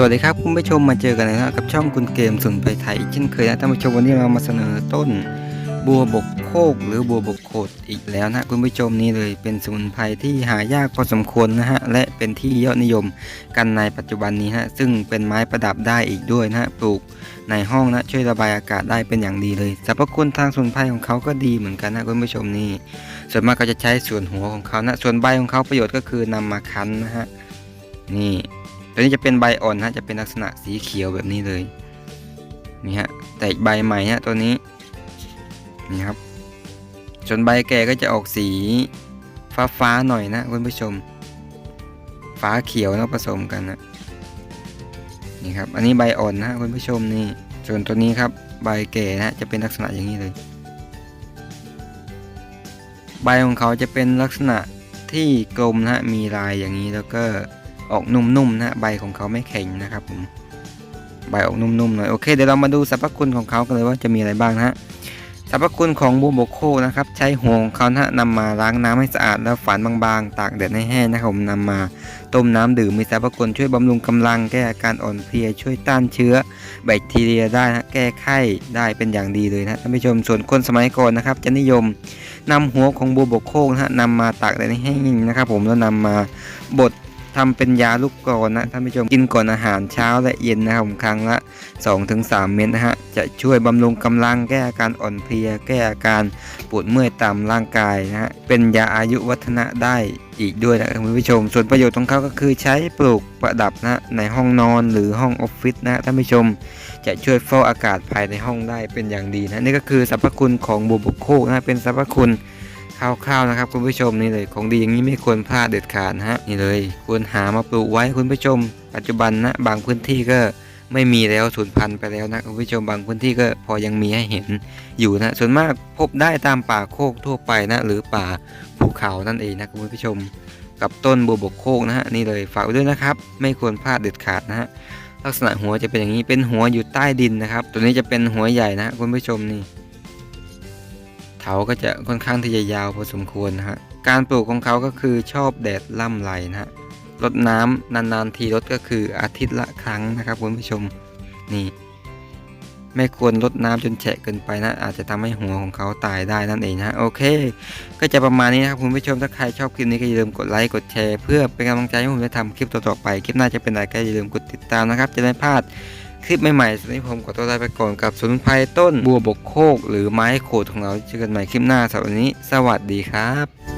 สวัสดีครับคุณผู้ชมมาเจอกันนะครับกับช่องคุณเกมสุนไปไทยอีกเช่นเคยนะท่านผู้ชมวันนี้เรามาเสนอต้นบัวบกโคกหรือบัวบกโขดอีกแล้วนะคุณผู้ชมนี่เลยเป็นสมุนไพรที่หายากพอสมควรนะฮะและเป็นที่ยอดนิยมกันในปัจจุบันนี้ฮะซึ่งเป็นไม้ประดับได้อีกด้วยนะฮะปลูกในห้องนะช่วยระบายอากาศได้เป็นอย่างดีเลยสรรพคุณทางสมุนไพรของเขาก็ดีเหมือนกันนะคุณผู้ชมนี่ส่วนมากก็จะใช้ส่วนหัวของเขานะส่วนใบของเขาประโยชน์ก็คือนำมาคั้นนะฮะนี่ ตัวนี้จะเป็นใบอ่อนฮะจะเป็นลักษณะสีเขียวแบบนี้เลยนี่ฮะแต่อีกใบใหม่ฮะตัวนี้นี่ครับส่วนใบแก่ก็จะออกสีฟ้าฟ้าๆหน่อยนะคุณผู้ชม ฟ้าเขียวนะผสมกันนะนี่ครับอันนี้ใบอ่อนนะคุณผู้ชมนี่ส่วนตัวนี้ครับใบแก่นะจะเป็นลักษณะอย่างนี้เลย ใบของเขาจะเป็นลักษณะที่กลมนะมีลายอย่างนี้แล้วก็ ออกนุ่มๆนะใบของเขาไม่แข็งนะครับผมใบออกนุ่มๆหน่อยโอเคเดี๋ยวเรามาดูสรรพคุณของเขากันเลยว่าจะมีอะไรบ้างนะฮะสรรพคุณของบัวบกโคนะครับใช้หัวของเขานะฮะนำมาล้างน้ำให้สะอาดแล้วฝานบางๆ ตากแดดให้แห้งนะครับผมนำมาต้มน้ำดื่มมีสรรพคุณช่วยบำรุงกำลังแก้อาการอ่อนเพลียช่วยต้านเชื้อ แบคทีเรียได้นะแก้ไข้ได้เป็นอย่างดีเลยนะท่านผู้ชมส่วนคนสมัยก่อนนะครับจะนิยมนำหัวของบัวบกโคนะฮะนำมาตากแดดให้แห้งนะครับผมแล้วนำมาบด ทำเป็นยาลูกกรอนนะท่านผู้ชมกินก่อนอาหารเช้าและเย็นนะครับผมครั้งละ 2-3 เม็ดนะฮะจะช่วยบำรุงกำลังแก้อาการอ่อนเพลีย แก้อาการปวดเมื่อยตามร่างกายนะฮะเป็นยาอายุวัฒนะได้อีกด้วยนะครับคุณผู้ชม ส่วนประโยชน์ของเขาก็คือใช้ปลูกประดับนะในห้องนอนหรือห้องออฟฟิศนะท่านผู้ชม จะช่วยเฝ้าอากาศภายในห้องได้เป็นอย่างดีนะนี่ก็คือสรรพคุณของบัวบกโคนะเป็นสรรพคุณ คร่าวๆนะครับคุณผู้ชมนี่เลยของดีอย่างนี้ไม่ควรพลาดเด็ดขาดนะฮะนี่เลยควรหามาปลูกไว้คุณผู้ชม ปัจจุบันนะบางพื้นที่ก็ไม่มีแล้วสูญพันธุ์ไปแล้วนะคุณผู้ชมบางพื้นที่ก็พอยังมีให้เห็นอยู่นะ ส่วนมากพบได้ตามป่าโคกทั่วไปนะ หรือป่าภูเขานั่นเองนะคุณผู้ชม กับต้นบัวบกโคกนะฮะนี่เลยฝากไว้ด้วยนะครับ ไม่ควรพลาดเด็ดขาดนะฮะลักษณะหัวจะเป็นอย่างนี้เป็นหัวอยู่ใต้ดินนะครับ ตัวนี้จะเป็นหัวใหญ่นะคุณผู้ชมนี่ เถาก็จะค่อนข้างที่จะยาวพอสมควรนะฮะการปลูกของเขาก็คือชอบแดดล่ำไหลนะฮะรดน้ำนานๆทีรดก็คืออาทิตย์ละครั้งนะครับคุณผู้ชมนี่ ไม่ควรรดน้ำจนแฉะเกินไปนะ อาจจะทำให้หัวของเขาตายได้นั่นเองนะโอเค ก็จะประมาณนี้นะครับคุณผู้ชมถ้าใครชอบคลิปนี้ก็อย่าลืมกดไลค์กดแชร์เพื่อเป็นกำลังใจให้ผมได้ทำคลิปต่อๆไปคลิปหน้าจะเป็นอะไรก็อย่าลืมกดติดตามนะครับ จะได้พลาด คลิปใหม่ๆสำหรับผมขอตัวลาไปก่อนกับสมุนไพรต้นบัวบกโคก หรือไม้โขดของเราเจอกันใหม่คลิปหน้าสำหรับวันนี้ สวัสดีครับ